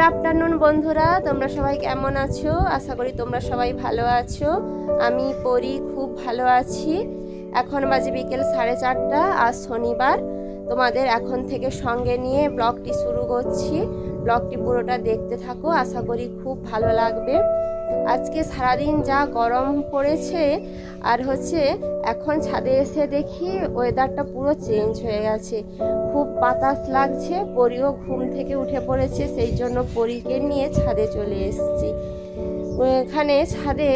Afternoon বন্ধুরা। তোমরা সবাই কেমন আছো? আশা করি তোমরা সবাই ভালো আছো। আমি পরি, খুব ভালো আছি। এখন বাজে বিকেল সাড়ে চারটা, আজ শনিবার। তোমাদের এখন থেকে সঙ্গে নিয়ে ব্লগটি শুরু করছি। ব্লগটি পুরোটা দেখতে থাকো। আশা করি খুব ভালো লাগবে। আজকে সারাদিন যা গরম পড়েছে আর হচ্ছে এখন ছাদে এসে দেখি ওয়েদারটা পুরো চেঞ্জ হয়ে গেছে। খুব বাতাস লাগছে, পরিও ঘুম থেকে উঠে পড়েছে, সেই জন্য পরীকে নিয়ে ছাদে চলে এসেছি। এখানে ছাদে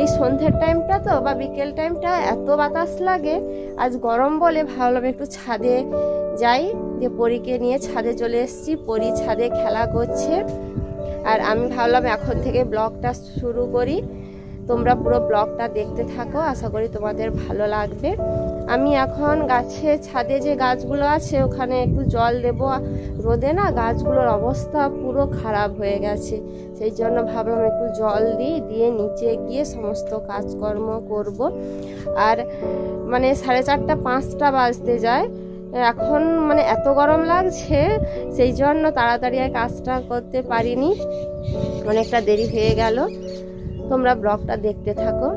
এই সন্ধ্যের টাইমটা তো বা বিকেল টাইমটা এত বাতাস লাগে, আজ গরম বলে ভাবলাম একটু ছাদে যাই, দিয়ে পরীকে নিয়ে ছাদে চলে এসেছি। পরি ছাদে খেলা করছে আর আমি ভাবলাম এখন থেকে ব্লগটা শুরু করি। তোমরা পুরো ব্লগটা দেখতে থাকো, আশা করি তোমাদের ভালো লাগবে। আমি এখন গাছে ছাদে যে গাছগুলো আছে, ওখানে একটু জল দেব। রোদে না গাছগুলোর অবস্থা পুরো খারাপ হয়ে গেছে। সেই জন্য ভাবলাম একটু জল দিই, দিয়ে নিচে গিয়ে সমস্ত কাজকর্ম করব। আর মানে সাড়ে চারটা, পাঁচটা বাজতে যায়। এখন মানে এত গরম লাগছে, সেই জন্য তাড়াতাড়ি আর কাজটা করতে পারিনি। অনেকটা দেরি হয়ে গেল। তোমরা ব্লগটা দেখতে থাকো।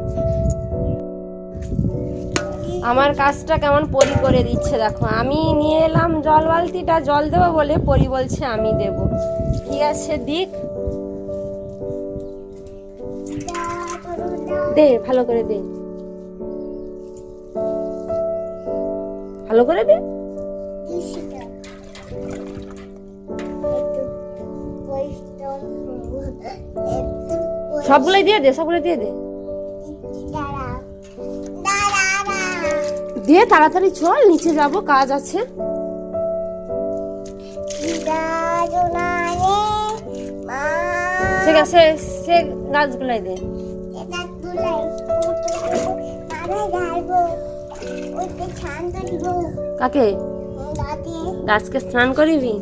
আমার কাজটা কেমন পরি করে দিচ্ছে দেখো। আমি নিয়ে এলাম জল বালতিটা, জল দেবো বলে পরি বলছে আমি দেব। ঠিক আছে দিক? দে, ভালো করে দে। ভালো করে দে? সবগুলোই দিয়ে দে সবগুলো দিয়ে দে। দিয়ে তাড়াতাড়ি চল, নিচে যাব, কাজ আছে। ঠিক আছে, সে গাছগুলাই দে। কাকে? গাছকে স্নান করিবি?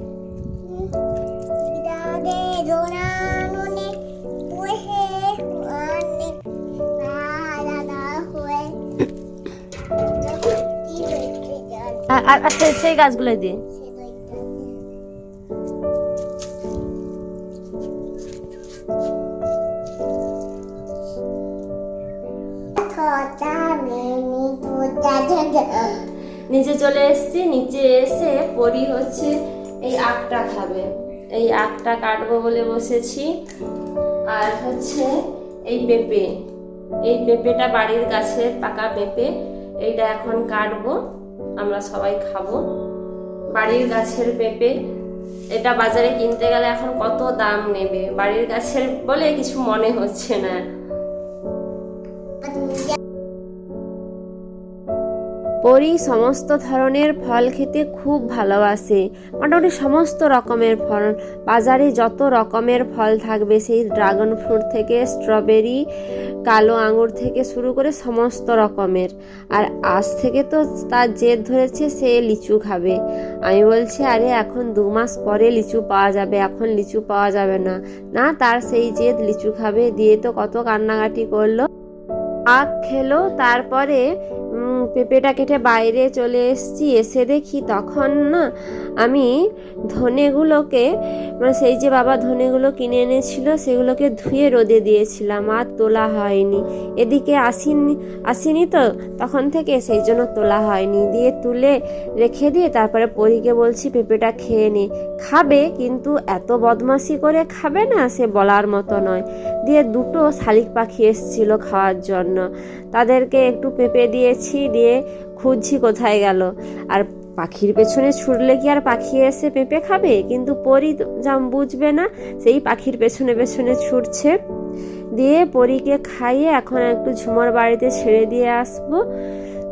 আর- আর সেই- সেই গাছগুলাই দে নিচে চলে এসেছি, নিচে এসে পরি হচ্ছে এই আখটা খাবে। এই আখটা কাটবো বলে বসেছি। আর হচ্ছে এই পেঁপে। এই পেঁপেটা বাড়ির গাছের পাকা পেঁপে, এইটা এখন কাটবো। আমরা সবাই খাব। বাড়ির গাছের পেঁপে, এটা বাজারে কিনতে গেলে এখন কত দাম নেবে? বাড়ির গাছের বলে কিছু মনে হচ্ছে না। পরি সমস্ত ধরনের ফল খেতে খুব ভালোবাসে। মোটামুটি সমস্ত রকমের ফল। বাজারে যত রকমের ফল থাকবে, সেই ড্রাগন ফ্রুট থেকে স্ট্রবেরি কালো আঙুর থেকে শুরু করে সমস্ত রকমের। আর আজ থেকে তো তার জেদ ধরেছে, সে লিচু খাবে। আমি বলছি, আরে, এখন দু মাস পরে লিচু পাওয়া যাবে, এখন লিচু পাওয়া যাবে না। না, তার সেই জেদ, লিচু খাবে। দিয়ে তো কত কান্নাকাটি করল। আখ খেলো, তারপরে পেঁপেটা কেটে বাইরে চলে এসেছি। এসে দেখি তখন না আমি ধনেগুলোকে মানে সেই যে বাবা ধনেগুলো কিনে এনেছিল, সেগুলোকে ধুয়ে রোদে দিয়েছিলাম, আর তোলা হয়নি। এদিকে আসিনি আসিনি তো তখন থেকে, সেই জন্য তোলা হয়নি। দিয়ে তুলে রেখে দিয়ে তারপরে পরীকে বলছি, পেঁপেটা খেয়ে নে। খাবে, কিন্তু এত বদমাশি করে খাবে না, সে বলার মতো নয়। দিয়ে দুটো শালিক পাখি এসেছিল খাওয়ার জন্য। তাদেরকে একটু পেঁপে দিয়েছি দিয়ে খুঁজছি কোথায় গেল। আর পাখির পেছনে ছুটলে কি আর পাখি এসে পেঁপে খাবে? কিন্তু পরি যাম বুঝবে না, সেই পাখির পেছনে পেছনে ছুটছে। দিয়ে পরীকে খাইয়ে এখন একটু ঝুমর বাড়িতে ছেড়ে দিয়ে আসব।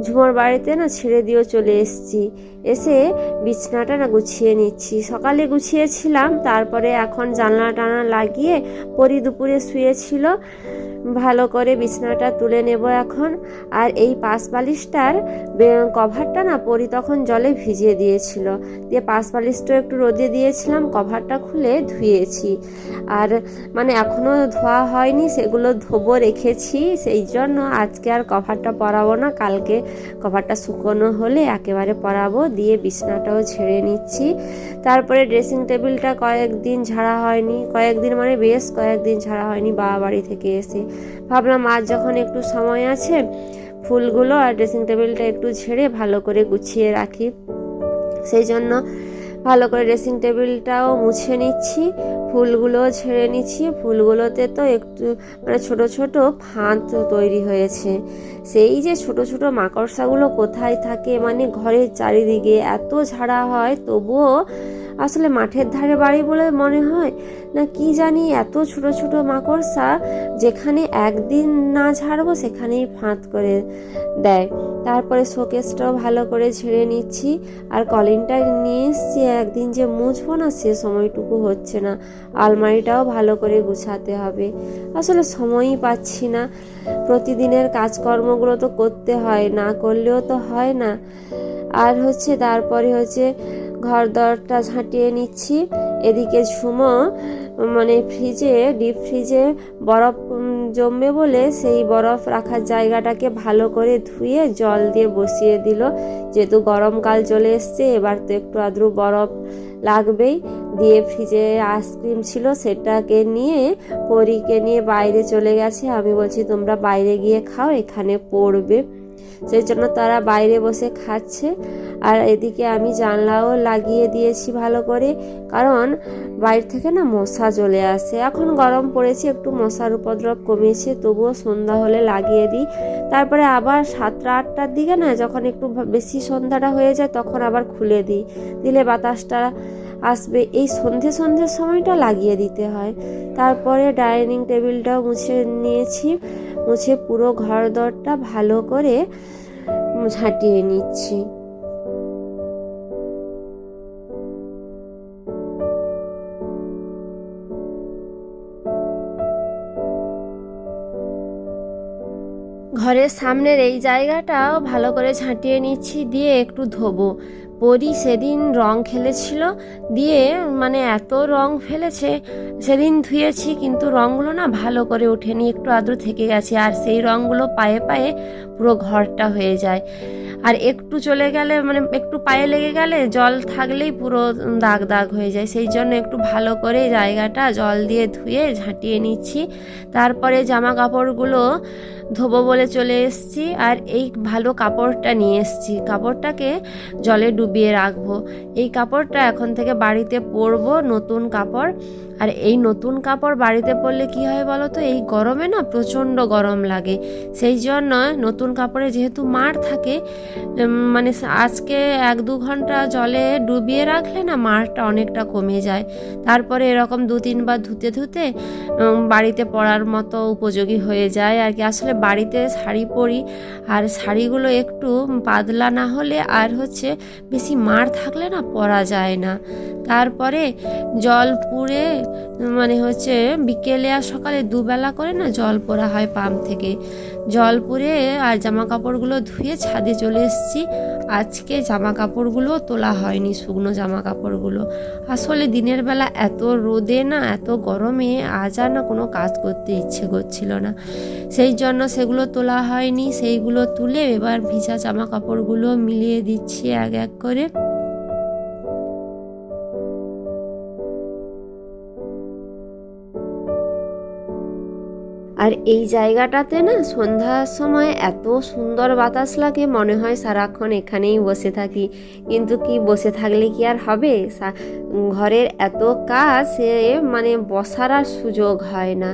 ঝুমর বাড়িতে না ছেড়ে দিয়েও চলে এসেছি। এসে বিছনাটা না গুছিয়ে নিচ্ছি। সকালে গুছিয়েছিলাম, তারপরে এখন জানলা টানা লাগিয়ে পরি দুপুরে শুয়েছিল। ভালো করে বিছানাটা তুলে নেব এখন। আর এই পাশ বালিশটার কভারটা না পরি তখন জলে ভিজিয়ে দিয়েছিল। দিয়ে পাশ বালিশটা একটু রোদে দিয়েছিলাম কভারটা খুলে ধুয়েছি। আর মানে এখনও ধোয়া হয়নি, সেগুলো ধোবো রেখেছি, সেই জন্য আজকে আর কভারটা পরাবো না। কালকে কভারটা শুকনো হলে একেবারে পরাবো, দিয়ে বিছানাটাও ছেড়ে নিচ্ছি। তারপরে ড্রেসিং টেবিলটা কয়েকদিন ঝাড়া হয়নি, কয়েকদিন মানে বেশ কয়েকদিন ঝাড়া হয়নি বাবা বাড়ি থেকে এসে। ভাবলাম আজ যখন একটু সময় আছে, ফুলগুলো আর ড্রেসিং টেবিলটা একটু ঝেড়ে ভালো করে গুছিয়ে রাখি। সেই জন্য ভালো করে ড্রেসিং টেবিলটাও মুছে নিচ্ছি ফুলগুলো ছেড়ে নিচ্ছি। ফুলগুলোতে তো একটু মানে ছোট ছোট ফাঁদ তৈরি হয়েছে। সেই যে ছোট ছোট মাকড়সাগুলো কোথায় থাকে মানে ঘরের চারিদিকে এত ঝাড়া হয়, তবুও আসলে মাঠের ধারে বাড়ি বলে মনে হয়? না কি জানি এত ছোট ছোট মাকড়সা যেখানে একদিন না ঝাড়বো সেখানেই ফাঁদ করে দেয়। তারপরে শোকেসটাও ভালো করে ঝেড়ে নিচ্ছি। আর কলিনটা নিয়ে এসছি, একদিন যে মুছবো না সে সময়টুকু হচ্ছে না। আলমারিটাও ভালো করে গুছাতে হবে। আসলে সময়ই পাচ্ছি না। প্রতিদিনের কাজকর্মগুলো তো করতে হয়, না করলেও তো হয় না। আর হচ্ছে, তারপরে হচ্ছে ঘর দরটা ঝাঁটিয়ে নিচ্ছি। এদিকে ঝুমো মানে ফ্রিজে, ডিপ ফ্রিজে বরফ জমবে বলে সেই বরফ রাখার জায়গাটাকে ভালো করে ধুয়ে জল দিয়ে বসিয়ে দিল। যেহেতু গরমকাল চলে এসছে, এবার তো একটু আদ্রু বরফ লাগবেই। দিয়ে ফ্রিজে আইসক্রিম ছিল, সেটাকে নিয়ে, পরীকে নিয়ে বাইরে চলে গেছে। আমি বলছি, তোমরা বাইরে গিয়ে খাও, এখানে পড়বে। সেই জন্য তারা বাইরে বসে খাচ্ছে। আর এদিকে আমি জানলাও লাগিয়ে দিয়েছি ভালো করে, কারণ বাইরে থেকে না মশা চলে আসে। এখন গরম পড়েছে, একটু মশার উপদ্রব কমেছে, তবুও সন্ধ্যা হলে লাগিয়ে দিই। তারপরে আবার সাতটা, আটটার দিকে না যখন একটু বেশি সন্ধ্যাটা হয়ে যায় তখন আবার খুলে দিই। দিলে বাতাসটা আসবে। এই সন্ধে সন্ধ্যের সময়টা লাগিয়ে দিতে হয়। তারপরে ডাইনিং টেবিলটাও মুছে নিয়েছি। মুছে পুরো ঘর দরটা ভালো করে ঝাঁটিয়ে নিচ্ছি। ঘরের সামনের এই জায়গাটাও ভালো করে ঝাঁটিয়ে নিচ্ছি, দিয়ে একটু ধোবো। পরি সেদিন রং খেলেছিল, দিয়ে মানে এত রং ফেলেছে, সেদিন ধুয়েছি, কিন্তু রঙগুলো না ভালো করে ওঠেনি, একটু আদ্র থেকে গেছে, আর সেই রঙগুলো পায়ে পায়ে পুরো ঘরটা হয়ে যায়। আর একটু চলে গেলে মানে একটু পায়ে লেগে গেলে জল থাকলেই পুরো দাগ দাগ হয়ে যায়, সেই জন্য একটু ভালো করে জায়গাটা জল দিয়ে ধুয়ে ঝাঁটিয়ে নিচ্ছি। তারপরে জামা কাপড়গুলো ধোবো বলে চলে এসেছি আর এই ভালো কাপড়টা নিয়ে এসেছি। কাপড়টাকে জলে ডুবিয়ে রাখব। এই কাপড়টা এখন থেকে বাড়িতে পরবো নতুন কাপড়। আর এই নতুন কাপড় বাড়িতে পরলে কি হয় বলো তো? এই গরমে না প্রচণ্ড গরম লাগে। সেই জন্য নতুন কাপড়ে যেহেতু মার থাকে মানে আজকে এক দু ঘণ্টা জলে ডুবিয়ে রাখলে না মারটা অনেকটা কমে যায়। তারপরে এরকম দু তিনবার ধুতে ধুতে বাড়িতে পরার মতো উপযোগী হয়ে যায়। আর কি আসলে বাড়িতে শাড়ি পরি, আর শাড়িগুলো একটু পাতলা না হলে আর হচ্ছে বেশি মার থাকলে না পরা যায় না। তারপরে জল পুড়ে মানে হচ্ছে বিকেলে আর সকালে দুবেলা করে না জল পরা হয় পাম্প থেকে। জল পুড়ে আর জামা কাপড়গুলো ধুয়ে ছাদে চলে এসেছি। আজকে জামা কাপড়গুলো তোলা হয়নি, শুকনো জামা কাপড়গুলো আসলে দিনের বেলা এত রোদে না, এত গরমে আজ আর না কোনো কাজ করতে ইচ্ছে করছিল না। সেই জন্য সেগুলো তোলা হয়নি, সেইগুলো তুলে এবার ভিজা জামা কাপড়গুলো মিলিয়ে দিচ্ছি এক এক করে। আর এই জায়গাটাতে না সন্ধ্যার সময় এত সুন্দর বাতাস লাগে, মনে হয় সারাক্ষণ এখানেই বসে থাকি। কিন্তু কি বসে থাকলে কি আর হবে? ঘরের এত কাজ সে মানে বসার আর সুযোগ হয় না।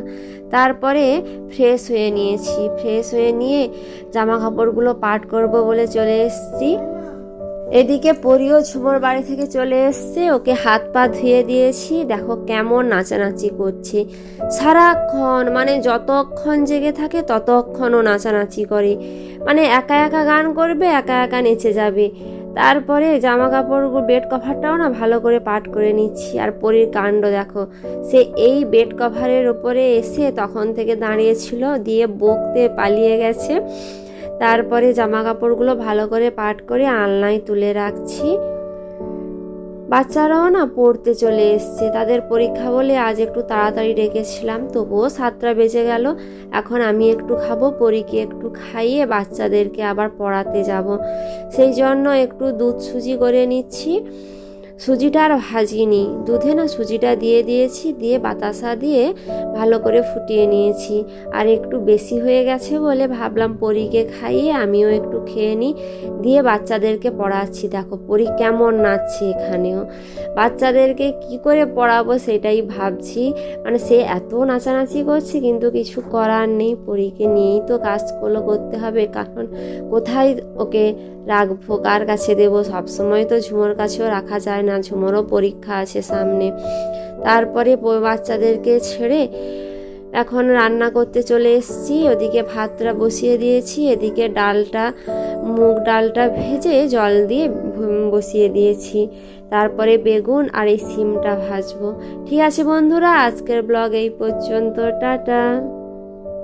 তারপরে ফ্রেশ হয়ে নিয়েছি। ফ্রেশ হয়ে নিয়ে জামা কাপড়গুলো পাট করব বলে চলে এসেছি। এদিকে পরিও ঝুমোর বাড়ি থেকে চলে এসছে। ওকে হাত পা ধুয়ে দিয়েছি। দেখো কেমন নাচানাচি করছে। সারাক্ষণ মানে যতক্ষণ জেগে থাকে ততক্ষণও নাচানাচি করে। মানে একা একা গান করবে, একা একা নেচে যাবে। তারপরে জামা কাপড় বেড কভারটাও না ভালো করে পাট করে নিচ্ছি। আর পরীর কাণ্ড দেখো, সে এই বেড কভারের ওপরে এসে তখন থেকে দাঁড়িয়েছিল দিয়ে বকতে পালিয়ে গেছে। তারপরে জামা কাপড়গুলো ভালো করে পাট করে আলনায় তুলে রাখছি। বাচ্চারাও না পড়তে চলে এসছে। তাদের পরীক্ষা বলে আজ একটু তাড়াতাড়ি ডেকেছিলাম তবুও সাতটা বেজে গেল। এখন আমি একটু খাব, পরীকে একটু খাইয়ে বাচ্চাদেরকে আবার পড়াতে যাব। সেই জন্য একটু দুধ সুজি করে নিচ্ছি। সুজিটা আর ভাজিনি। দুধে না সুজিটা দিয়ে দিয়েছি, দিয়ে বাতাসা দিয়ে ভালো করে ফুটিয়ে নিয়েছি। আর একটু বেশি হয়ে গেছে বলে ভাবলাম পরীকে খাইয়ে আমিও একটু খেয়ে নিই। দিয়ে বাচ্চাদেরকে পড়াচ্ছি। দেখো, পরী কেমন নাচছে এখানেও। বাচ্চাদেরকে কি করে পড়াবো সেটাই ভাবছি। মানে সে এত নাচানাচি করছে, কিন্তু কিছু করার নেই। পরীকে নিয়েই তো কাজগুলো করতে হবে। কারণ কোথায় ওকে রাখব। কার কাছে দেবো? সবসময় তো ঝুমোর কাছেও রাখা যায় না। ঝুমোরও পরীক্ষা আছে সামনে। তারপরে বাচ্চাদেরকে ছেড়ে এখন রান্না করতে চলে এসেছি। ওদিকে ভাতটা বসিয়ে দিয়েছি। এদিকে ডালটা, মুগ ডালটা ভেজে জল দিয়ে বসিয়ে দিয়েছি। তারপরে বেগুন আর এই সিমটা ভাজবো। ঠিক আছে বন্ধুরা, আজকের ব্লগ এই পর্যন্ত। টাটা।